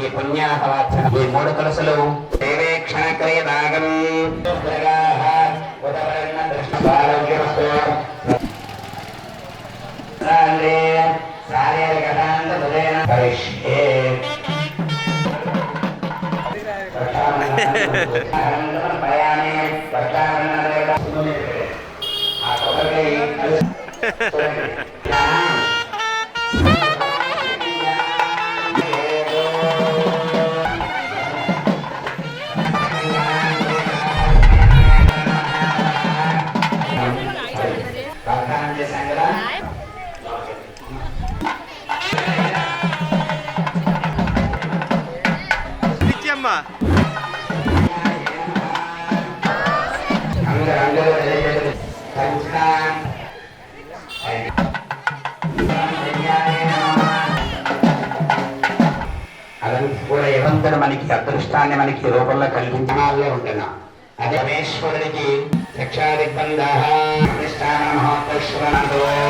ఈ పుణ్యాహవాచన. ఈ మూడు కలసులు దేవేక్షణ క్రియదాగం ఆరోగ్యమస్తు శారీరక కరిష్యే ప్రయాణే ఆ కొబ్బరికాయ మనకి రూపంలో కల్పించడాల్లో ఉంటున్నా. అదే రమేశ్వరుడికి శిక్షాదిబంధ అధిష్టాన మహోత్సవనందో అందరి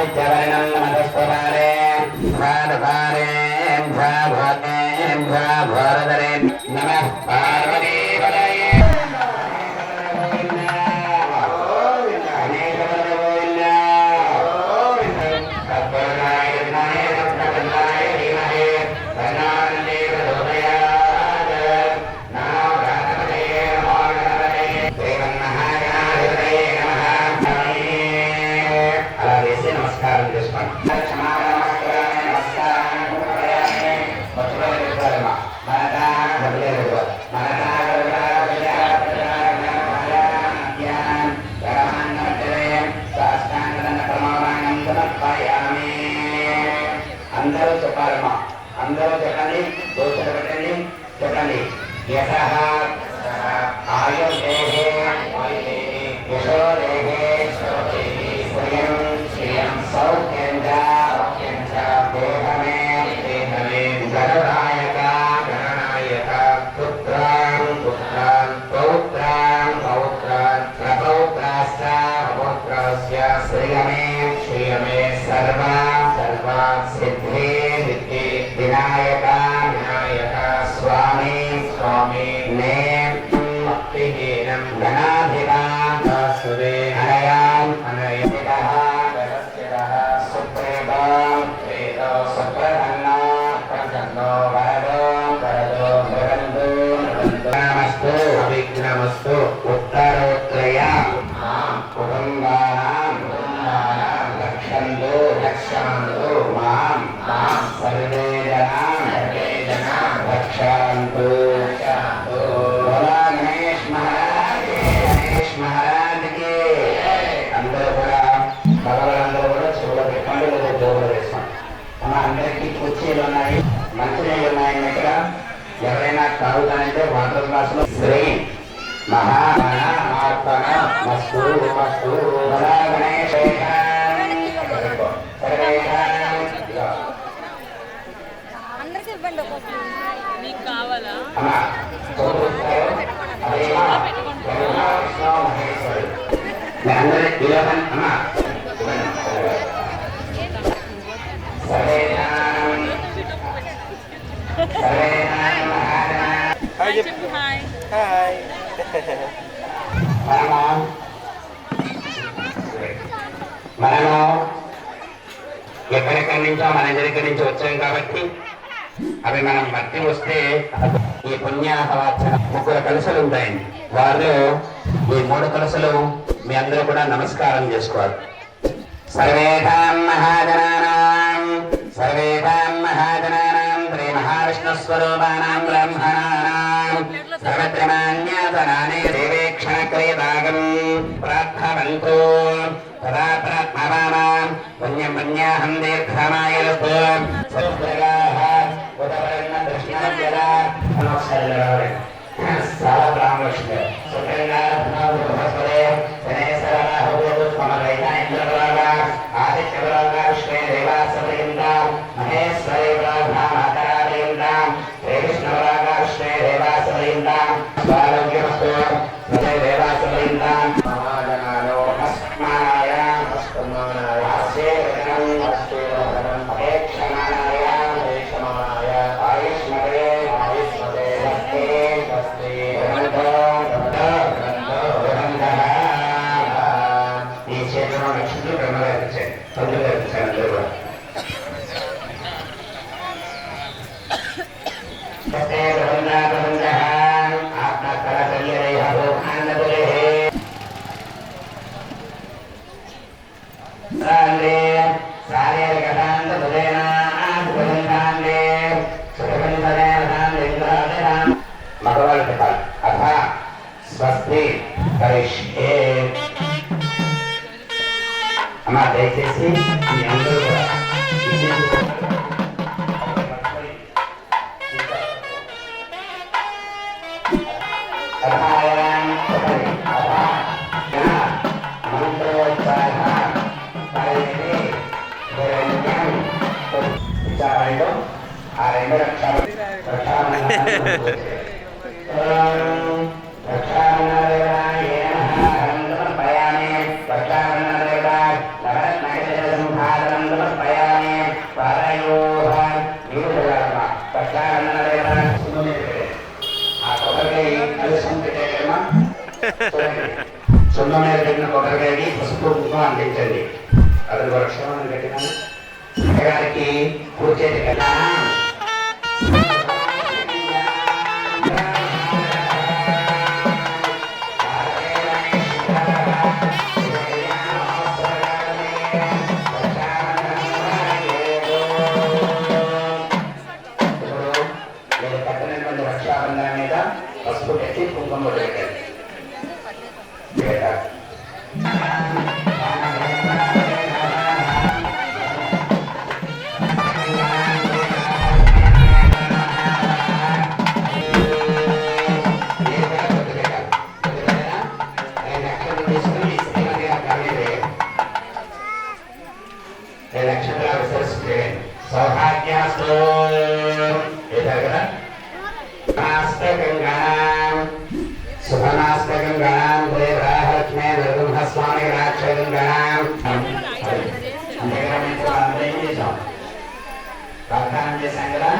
ఆదిత్యవర్ణం నమ నమస్కారం చేసుకోండి అందరూ చెప్పాలమ్మా. అందరూ చెప్పండి. దోషలు పెట్టండి. చెప్పండి. యశ ఎవరైనా తాగుతానంటే వాటర్ గ్లాస్లో శ్రీ మహామణ ఆత్మన మస్తు మస్తు ఒక్కొక్కరు మీకు కావాలా అమ్మ చదువుతారు అదేమా హాయ్. చెప్పు హాయ్ హాయ్ మనము మనము ఎక్కడెక్కడి నుంచో మన దగ్గర నుంచి వచ్చాం కాబట్టి అవి మనం మట్టి వస్తే ఈ పుణ్యాహవాచన ముగ్గురు కలసలు ఉంటాయండి వారిలో ఈ మూడు కలసలు మీ అందరూ కూడా నమస్కారం చేసుకోవాలి. సర్వేదాం మహాజనానాం సర్వేదాం శ్రీ మహావిష్ణు స్వరూపానాం బ్రహ్మణానాం సర్వత్రమాన్యాసనాని దేవేక్షణ క్రియదాగం ప్రార్థవంతో తదా ప్రాత్మవానాం పుణ్యం పుణ్యాహం దీర్ఘమాయస్తు సత్ప్రగాః ఉదవర్ణ దృష్ణాద్యదా నమస్కారం మీద పసుపు కుంకుమ అందించండి. అతను ఒక క్షేమం పెట్టినాను గారికి కూర్చేది కదా ప్రార్థన చేశాం కదా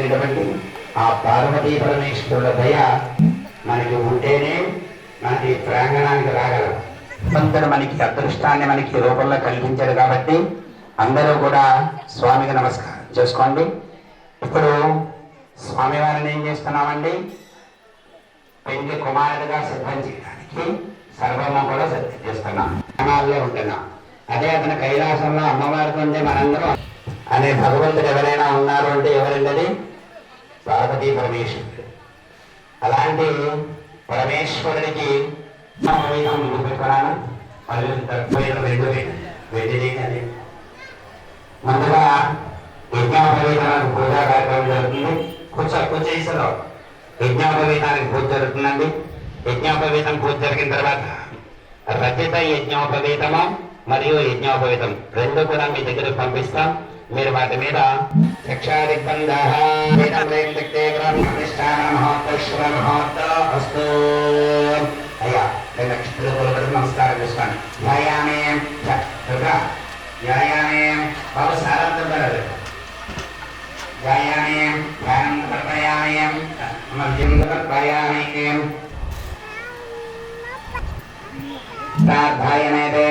తల్లిదండ్రులైనటువంటి ఆ పార్వతీ పరమేశ్వరుల దయ మనకి ఉంటేనే మనకి ప్రాంగణానికి రాగలం అందరూ మనకి అదృష్టాన్ని మనకి రూపంలో కల్పించారు కాబట్టి అందరూ కూడా స్వామికి నమస్కారం చేసుకోండి. ఇప్పుడు స్వామి వారిని ఏం చేస్తున్నామండి? పెళ్ళి కుమారుడుగా సిద్ధం చేయడానికి సర్వము కూడా సిద్ధం చేస్తున్నాం. ఉంటున్నాం. అదే అతను కైలాసంలో అమ్మవారితో ఉంటే మనందరం. అనే భగవంతుడు ఎవరైనా ఉన్నారు అంటే ఎవరండి పార్వతీ పరమేశ్వరుడు. అలాంటి పరమేశ్వరుడికి సమవేతం పెట్టుకున్నాను వాళ్ళు తక్కువైన రెండు వెంటనే అది. ముందుగా యజ్ఞోపవేతానికి పూజా కార్యక్రమం జరుగుతుంది. కూర్చో కూర్చేసారు యజ్ఞోపవేతానికి పూజ జరుగుతుందండి. యజ్ఞోపవేతం పూజ జరిగిన తర్వాత రచిత యజ్ఞోపవేతము మరియు యజ్ఞోపవేతం రెండు కూడా మీ దగ్గరకు పంపిస్తాం. మీరు వాటి మీద అయ్యా రెండు నక్షత్రాలు కొలబడి నమస్కారం చేసుకోండి వ్యాయామే దుర్గా వ్యాయామే బాబు సారంతో పెరగదు వ్యాయామే ధ్యానం కర్పయామే మధ్యం కర్పయామే ప్రార్థాయనేదే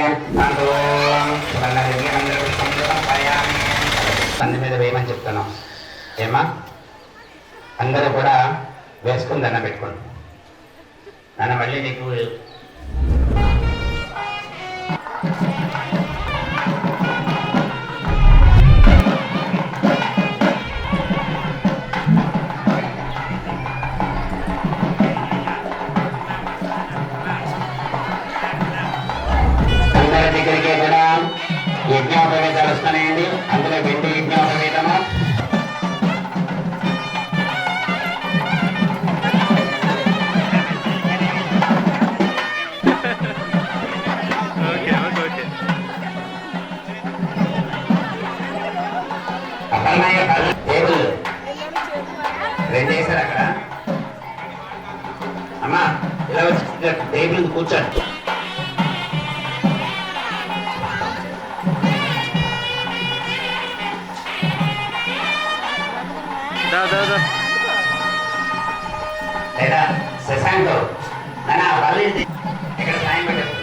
పంది మీద వేయమని చెప్తున్నాం. ఏమా అందరూ కూడా వేసుకుని దండం పెట్టుకోండి. నాన్న మళ్ళీ నీకు కూర్చోండి. లేదా శశాంక్ నాన్న వాళ్ళు ఏంటి? ఇక్కడ సాయం పెట్టారు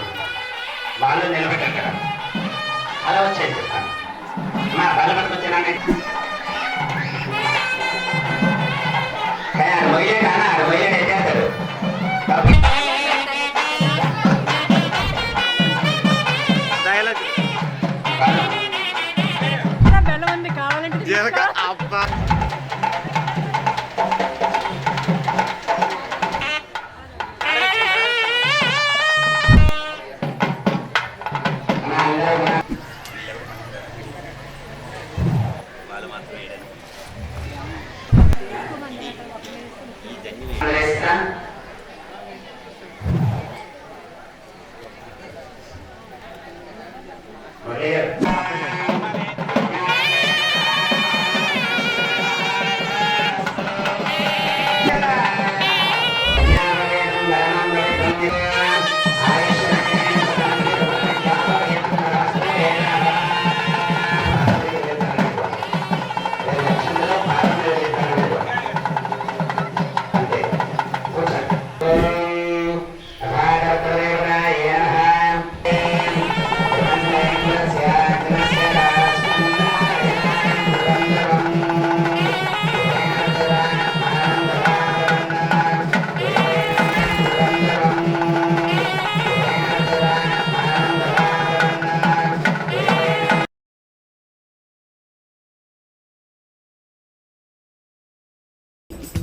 వాళ్ళు నిలబెట్టారు కదా. అలా వచ్చేది చెప్తాను అమ్మా వాళ్ళు పట్టుకొచ్చానండి Amen.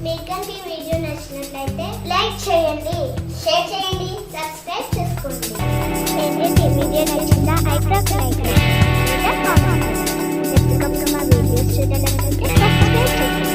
మీకు కనుక ఈ వీడియో నచ్చినట్లయితే లైక్ చేయండి షేర్ చేయండి సబ్స్క్రైబ్ చేసుకోండి. ఏంటంటే ఈ వీడియో నచ్చిందా ఐక్రాఫ్ట్ లైక్ చేయండి. కామెంట్ మా వీడియోస్ చూడాలనుకుంటే సబ్స్క్రైబ్ చేయండి